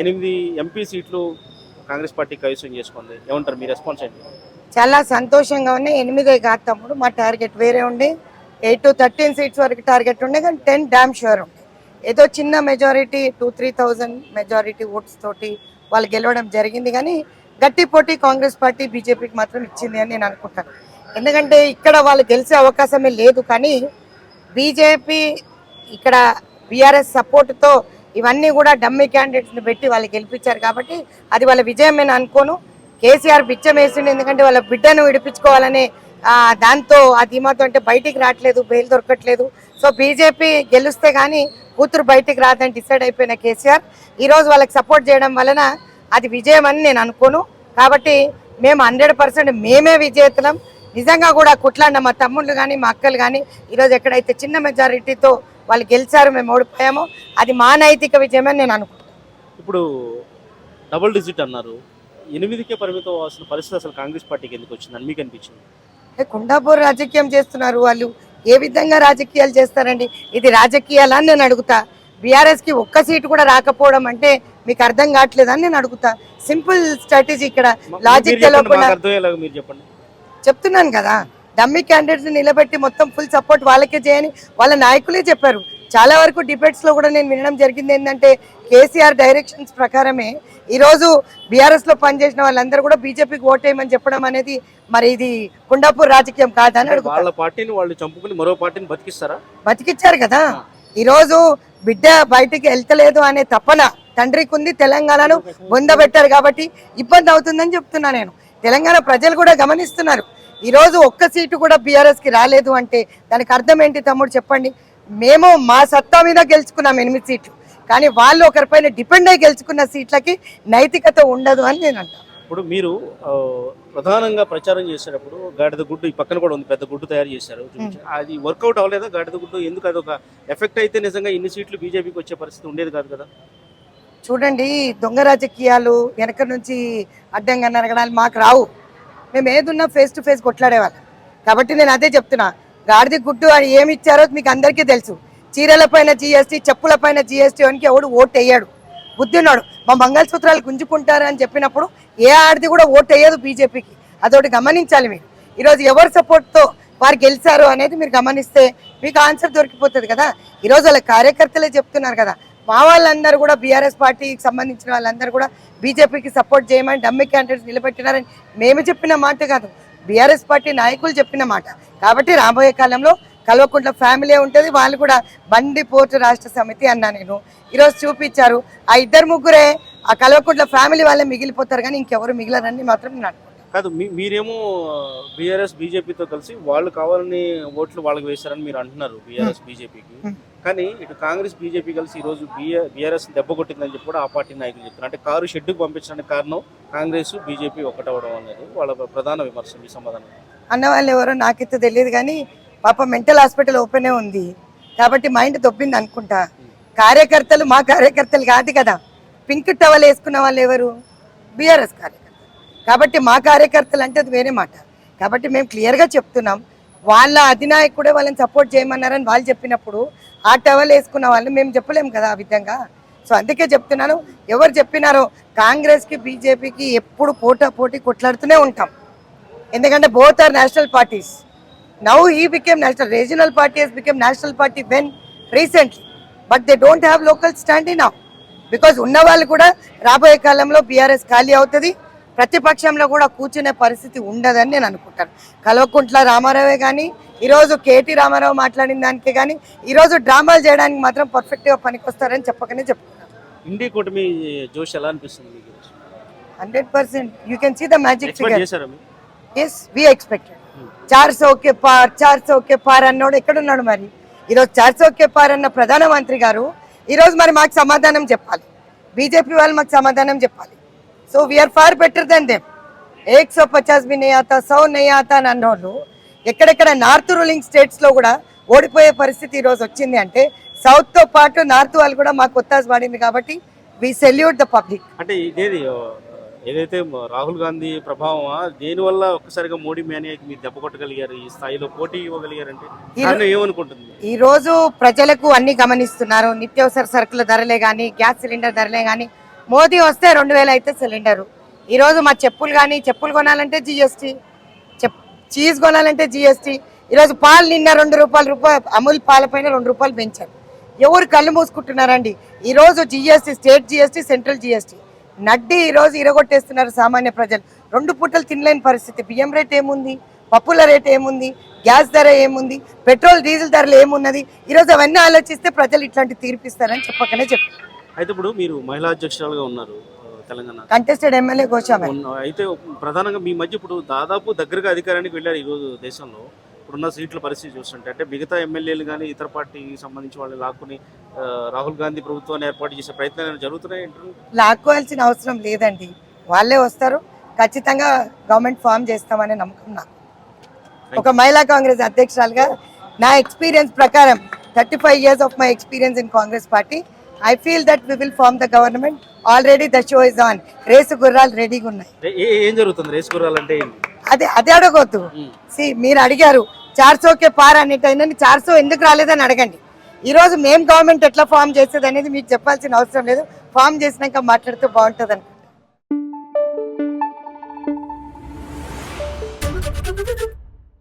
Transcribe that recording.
ఎనిమిది ఎంపీ సీట్లు కాంగ్రెస్ పార్టీ కైవసం చేసుకుంది. ఏమంటారు మీ రెస్పాన్స్ ఏంటి? చాలా సంతోషంగా ఉన్నాయి. ఎనిమిదే కాదు తమ్ముడు మా టార్గెట్ వేరే ఉండే. ఎయిట్ టు థర్టీన్ సీట్స్ వరకు టార్గెట్ ఉండే కానీ టెన్ డ్యామ్ షూర్ ఉండే. ఏదో చిన్న majority two three thousand majority votes తోటి వాళ్ళు గెలవడం జరిగింది కానీ గట్టి పోటీ కాంగ్రెస్ పార్టీ బీజేపీకి మాత్రం ఇచ్చింది అని నేను అనుకుంటాను. ఎందుకంటే ఇక్కడ వాళ్ళు గెలిచే అవకాశమే లేదు కానీ బీజేపీ ఇక్కడ బీఆర్ఎస్ సపోర్ట్తో ఇవన్నీ కూడా డమ్మీ క్యాండిడేట్స్ని పెట్టి వాళ్ళు గెలిపించారు కాబట్టి అది వాళ్ళ విజయం నేను అనుకోను. కేసీఆర్ బిచ్చం వేసిండు ఎందుకంటే వాళ్ళ బిడ్డను విడిపించుకోవాలనే దాంతో ఆ ధీమాతో అంటే బయటికి రావట్లేదు బెయిల్ దొరకట్లేదు. సో బీజేపీ గెలిస్తే కానీ కూతురు బయటికి రాదని డిసైడ్ అయిపోయిన కేసీఆర్. ఈరోజు వాళ్ళకి సపోర్ట్ చేయడం వలన అది విజయం అని నేను అనుకోను. కాబట్టి మేము హండ్రెడ్ పర్సెంట్ మేమే విజేతలం నిజంగా కూడా కుట్లాడిన మా తమ్ముళ్ళు కానీ మా అక్కలు కానీ ఈరోజు ఎక్కడైతే చిన్న మెజారిటీతో వాళ్ళు గెలిచారు మేము ఓడిపోయామో. అది మా నైతిక విజయం అని నేను అనుకుంటున్నాను. ఇప్పుడు డబుల్ డిజిట్ అన్నారు. ఎనిమిదికే పరిమితం అవ్వాల్సిన పరిస్థితి అసలు కాంగ్రెస్ పార్టీకి ఎందుకు వచ్చిందని మీకు అనిపించింది? కుండాపూర్ రాజకీయం చేస్తున్నారు వాళ్ళు. ఏ విధంగా రాజకీయాలు చేస్తారండి? ఇది రాజకీయాలా అని నేను అడుగుతా. బీఆర్ఎస్కి ఒక్క సీటు కూడా రాకపోవడం అంటే మీకు అర్థం కావట్లేదని నేను అడుగుతా. సింపుల్ స్ట్రాటజీ ఇక్కడ లాజిక్ తెలియకుండా చెప్తున్నాను కదా. డమ్మీ క్యాండిడేట్స్ నిలబెట్టి మొత్తం ఫుల్ సపోర్ట్ వాళ్ళకే చేయని వాళ్ళ నాయకులే చెప్పారు. చాలా వరకు డిబేట్స్లో కూడా నేను వినడం జరిగింది ఏంటంటే కేసీఆర్ డైరెక్షన్స్ ప్రకారమే ఈరోజు బీఆర్ఎస్లో పనిచేసిన వాళ్ళందరూ కూడా బీజేపీకి ఓటేయమని చెప్పడం అనేది మరి ఇది కుండాపూర్ రాజకీయం కాదని వాళ్ళ పార్టీని వాళ్ళు చంపుకుని మరో పార్టీని బతికిస్తారా? బతికిచ్చారు కదా. ఈరోజు బిడ్డ బయటికి వెళ్తలేదు అనే తపన తండ్రికి ఉంది తెలంగాణను బొందబెట్టారు కాబట్టి ఇబ్బంది అవుతుందని చెప్తున్నా నేను. తెలంగాణ ప్రజలు కూడా గమనిస్తున్నారు. ఈరోజు ఒక్క సీటు కూడా బీఆర్ఎస్కి రాలేదు అంటే దానికి అర్థం ఏంటి తమ్ముడు చెప్పండి? మేము మా సత్తా మీద గెలుచుకున్నాం ఎనిమిది సీట్లు. కానీ వాళ్ళు ఒకరిపైన డిపెండ్ అయి గెలుచుకున్న సీట్లకి నైతికత ఉండదు అని నేను అంటాను ఇప్పుడు మీరు ప్రధానంగా ప్రచారం చేసేటప్పుడు గాడిద గుడ్డు ఈ పక్కన కూడా ఉంది పెద్ద గుడ్డు తయారు చేశారు. అది వర్కౌట్ అవ్వలేదా? గాడిద గుడ్డు ఎందుకు అది ఒక ఎఫెక్ట్ అయితే నిజంగా ఇన్ని సీట్లు బీజేపీకి వచ్చే పరిస్థితి ఉండేది కాదు కదా? చూడండి దొంగ రాజకీయాలు వెనక నుంచి అడ్డంగా నరగడాలు మాకు రావు. మేము ఏదున్నా ఫేస్ టు ఫేస్ కొట్లాడేవాళ్ళం. కాబట్టి నేను అదే చెప్తున్నా. గాడిద గుడ్డు అని ఏమి ఇచ్చారో మీకు అందరికీ తెలుసు. చీరల పైన జిఎస్టీ చెప్పుల పైన జిఎస్టీ అని ఎవడు ఓటు వేయడు. బుద్ధి ఉన్నాడు. మా మంగళసూత్రాలు గుంజుకుంటారు అని చెప్పినప్పుడు ఏ ఆడిది కూడా ఓటు వేయదు బీజేపీకి. అదొకటి గమనించాలి మీరు. ఈరోజు ఎవరి సపోర్ట్తో వారు గెలిచారు అనేది మీరు గమనిస్తే మీకు ఆన్సర్ దొరికిపోతుంది కదా. ఈరోజు వాళ్ళ కార్యకర్తలే చెప్తున్నారు కదా. మా వాళ్ళందరూ కూడా బీఆర్ఎస్ పార్టీకి సంబంధించిన వాళ్ళందరూ కూడా బీజేపీకి సపోర్ట్ చేయమని డమ్మి క్యాండిడేట్స్ నిలబెట్టినారని మేము చెప్పిన మాట కాదు. బీఆర్ఎస్ పార్టీ నాయకులు చెప్పిన మాట. కాబట్టి రాబోయే కాలంలో కల్వకుంట్ల ఫ్యామిలీ ఉంటుంది. వాళ్ళు కూడా బండి పోర్టు రాష్ట్ర సమితి అన్నా నేను. ఈరోజు చూపించారు. ఆ ఇద్దరు ముగ్గురే ఆ కల్వకుంట్ల ఫ్యామిలీ వాళ్ళే మిగిలిపోతారు కానీ ఇంకెవరు మిగిలరని మాత్రం నేను కాదు మీ మీరేమో బీఆర్ఎస్ బీజేపీతో కలిసి వాళ్ళు కావాలని ఓట్లు వాళ్ళకి వేశారని మీరు అంటున్నారు బీఆర్ఎస్ బీజేపీకి. Hmm. కానీ ఇటు కాంగ్రెస్ బీజేపీ కలిసి ఈ రోజు బీఆర్ఎస్ దెబ్బ కొట్టిందని చెప్పి కూడా ఆ పార్టీ నాయకులు చెప్తున్నారు. అంటే కారు షెడ్డుకు పంపించడానికి కారణం కాంగ్రెస్ బీజేపీ ఒకటవడం అనేది వాళ్ళ ప్రధాన విమర్శ మీ సమాధానం. అన్న వాళ్ళు ఎవరో నాకైతే తెలియదు కానీ పాప మెంటల్ హాస్పిటల్ ఓపెనే ఉంది. కాబట్టి మైండ్ దొబ్బింది అనుకుంటా. కార్యకర్తలు మా కార్యకర్తలు కాదు కదా. పింక్ టవల్ వేసుకున్న వాళ్ళు ఎవరు? బీఆర్ఎస్ కార్యకర్తలు కాబట్టి మా కార్యకర్తలు అంటే అది వేరే మాట. కాబట్టి మేము క్లియర్గా చెప్తున్నాం వాళ్ళ అధినాయకుడే వాళ్ళని సపోర్ట్ చేయమన్నారని వాళ్ళు చెప్పినప్పుడు ఆ టవల్ వేసుకున్న వాళ్ళు మేము చెప్పలేము కదా ఆ విధంగా. సో అందుకే చెప్తున్నాను ఎవరు చెప్పినారో కాంగ్రెస్కి బీజేపీకి ఎప్పుడు పోటా పోటీ కొట్లాడుతూనే ఉంటాం. ఎందుకంటే both are national parties now he became national regional party he's became national party when recently but they don't have local standing now because ఉన్న వాళ్ళు కూడా రాబోయే కాలంలో బీఆర్ఎస్ ఖాళీ అవుతుంది. ప్రతిపక్షంలో కూడా కూర్చునే పరిస్థితి ఉండదని నేను అనుకుంటాను. కల్వకుంట్ల రామారావే కానీ ఈరోజు కేటీ రామారావు మాట్లాడిన దానికి కానీ ఈరోజు డ్రామాలు చేయడానికి మాత్రం పర్ఫెక్ట్గా పనికొస్తారని చెప్పకనే చెప్తున్నాను ఇండి కూటమి జోష్ ఎలా అనిపిస్తుంది మీకు? Hundred percent. You can see the magic figure as we expected చార్ సౌకే పార్ చార్ సౌకే పార్ అన్నోడు ఎక్కడున్నాడు మరి? ఈరోజు చార్ సౌకే పార్ అన్న ప్రధానమంత్రి గారు ఈరోజు మరి మాకు సమాధానం చెప్పాలి. బీజేపీ వాళ్ళు మాకు సమాధానం చెప్పాలి. So we are far better ఏక్ సో పచాస్ బి నెయ్యి ఆతా సౌ నెయ్యి ఆతా అని అన్నోళ్ళు ఎక్కడెక్కడ నార్త్ రూలింగ్ స్టేట్స్లో కూడా ఓడిపోయే పరిస్థితి ఈరోజు వచ్చింది అంటే సౌత్తో పాటు నార్త్ వాళ్ళు కూడా మాకు ఒత్తాసు పడింది కాబట్టి వి సెల్యూట్ ద పబ్లిక్ అంటే ఇదేది ఏదైతే రాహుల్ గాంధీ ప్రభావమా దేనివల్ల ఒక్కసారిగా మోడీ మేనియాకి మీరు దెబ్బ కొట్టగలిగారు? ఈ స్థాయిలో పోటీ ఇవ్వగలిగారంటే ఏమనుకుంటుంది? ఈ రోజు ప్రజలకు అన్ని గమనిస్తున్నారు. నిత్యావసర సరుకుల ధరలే కానీ గ్యాస్ సిలిండర్ ధరలే కానీ మోదీ వస్తే రెండు వేలు అయితే సిలిండరు. ఈరోజు మా చెప్పులు కానీ చెప్పులు కొనాలంటే జిఎస్టీ చెప్ చీజ్ కొనాలంటే జిఎస్టీ. ఈరోజు పాలు నిన్న రెండు రూపాయల రూపాయలు అమూల్ పాల పైన రెండు రూపాయలు పెంచారు. ఎవరు కళ్ళు మూసుకుంటున్నారండి? ఈరోజు GST state GST central GST. నడ్డి ఈరోజు ఇరగొట్టేస్తున్నారు సామాన్య ప్రజలు. రెండు పూటలు తినలేని పరిస్థితి. బియ్యం రేట్ ఏముంది? పప్పుల రేట్ ఏముంది? గ్యాస్ ధర ఏముంది? పెట్రోల్ డీజిల్ ధరలు ఏమున్నది? ఈరోజు అవన్నీ ఆలోచిస్తే ప్రజలు ఇట్లాంటి తీర్పిస్తారని చెప్పకనే చెప్పు అయితే ఇప్పుడు మీరు మహిళా అధ్యక్షురాలుగా ఉన్నారు తెలంగాణ. కంటెస్టెడ్ ఎమ్మెల్యే ఉన్న- అయితే ప్రధానంగా మీ మధ్య ఇప్పుడు దాదాపు దగ్గరగా అధికారానికి వెళ్ళారు ఈరోజు దేశంలో. ఇప్పుడున్న సీట్ల పరిస్థితి చూస్తుంటే అంటే మిగతా ఎమ్మెల్యేలు కానీ ఇతర పార్టీకి సంబంధించి వాళ్ళు లాక్కుని రాహుల్ గాంధీ ప్రభుత్వాన్ని ఏర్పాటు చేసే ప్రయత్నాలు జరుగుతున్నాయి లాక్కోవాల్సిన అవసరం లేదండి. వాళ్ళే వస్తారు. ఖచ్చితంగా గవర్నమెంట్ ఫామ్ చేస్తామనే నమ్మకం నాకు. ఒక మహిళా కాంగ్రెస్ అధ్యక్షురాలుగా నా ఎక్స్పీరియన్స్ ప్రకారం thirty five years of my experience in Congress party I feel that we will form the government already the show is on race గుర్రాలు రెడీగా ఉన్నాయి. ఏ- జరుగుతుంది? రేసు గుర్రాలంటే ఏంటి అదే అదే అడగొద్దు. సి మీరు అడిగారు చార్సోకే పార్ అనేటైనా చార్సో ఎందుకు రాలేదని అడగండి. ఈ రోజు మేం గవర్నమెంట్ ఎట్లా ఫామ్ చేసేది అనేది మీకు చెప్పాల్సిన అవసరం లేదు. ఫామ్ చేసినాక మాట్లాడితే బాగుంటుంది అనుకుంటా.